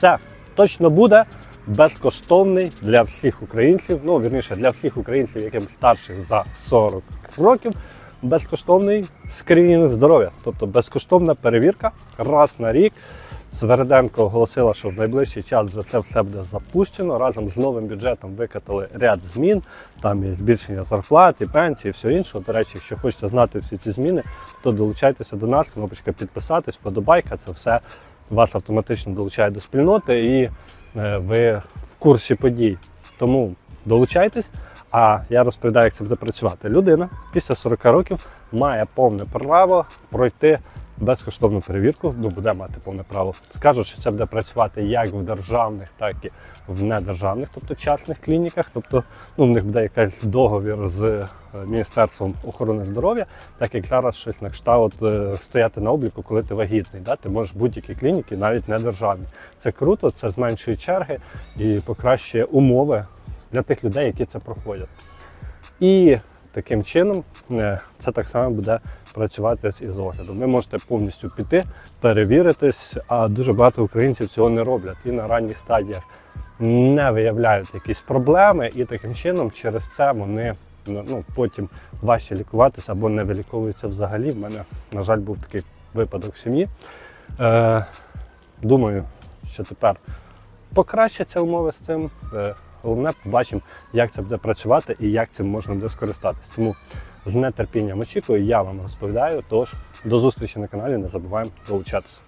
все точно буде безкоштовний для всіх українців. Ну, вірніше, для всіх українців, яким старших за 40 років. Безкоштовний скринінг здоров'я, тобто безкоштовна перевірка раз на рік. Свереденко оголосила, що в найближчий час за це все буде запущено. Разом з новим бюджетом викатали ряд змін. Там є збільшення зарплат, і пенсії, і все інше. До речі, якщо хочете знати всі ці зміни, то долучайтеся до нас, кнопочка підписатись, вподобайка. Це все вас автоматично долучає до спільноти і е, ви в курсі подій. Тому долучайтесь. А я розповідаю, як це буде працювати. Людина після 40 років має повне право пройти безкоштовну перевірку, ну буде мати повне право. Скажу, що це буде працювати як в державних, так і в недержавних, тобто частних клініках. Тобто, ну в них буде якийсь договір з е, Міністерством охорони здоров'я, так як зараз щось на кшталт е, стояти на обліку, коли ти вагітний. Да? Ти можеш будь-які клініки, навіть не державні. Це круто, це зменшує черги і покращує умови для тих людей, які це проходять. І таким чином е, це так само буде працювати з із оглядом. Ви можете повністю піти, перевіритись, а дуже багато українців цього не роблять і на ранніх стадіях не виявляють якісь проблеми, і таким чином через це вони ну, потім важче лікуватися або не виліковуються взагалі. В мене, на жаль, був такий випадок в сім'ї. Е, думаю, що тепер покращаться умови з цим. Е, Головне, побачимо, як це буде працювати і як цим можна буде скористатись. Тому з нетерпінням очікую, я вам розповідаю. Тож до зустрічі на каналі, не забуваємо долучатися.